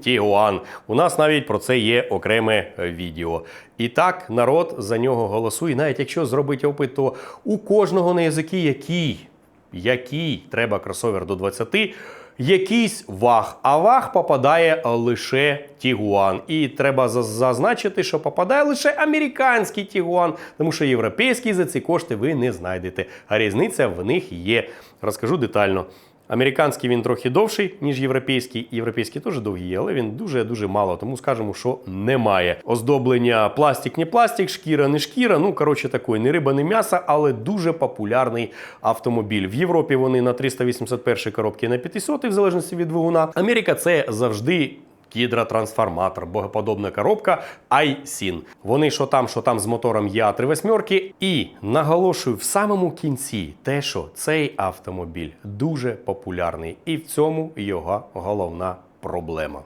Тігуан. У нас навіть про це є окреме відео. І так народ за нього голосує. Навіть якщо зробити опит, то у кожного на язики який, який треба кросовер до 20, якийсь ваг, а ваг попадає лише Тігуан. І треба зазначити, що попадає лише американський Тігуан, тому що європейський за ці кошти ви не знайдете. А різниця в них є. Розкажу детально. Американський він трохи довший, ніж європейський. Європейський теж довгий, але він дуже-дуже мало, тому скажемо, що немає. Оздоблення пластик, не пластик, шкіра, не шкіра. Ну, коротше, такої не риба, не м'ясо, але дуже популярний автомобіль. В Європі вони на 381 коробки на 500, в залежності від двигуна. Америка це завжди. Гідротрансформатор, богоподобна коробка iSyn. Вони що там, що там з мотором я 3 восьмерки. І наголошую в самому кінці те, що цей автомобіль дуже популярний, і в цьому його головна проблема.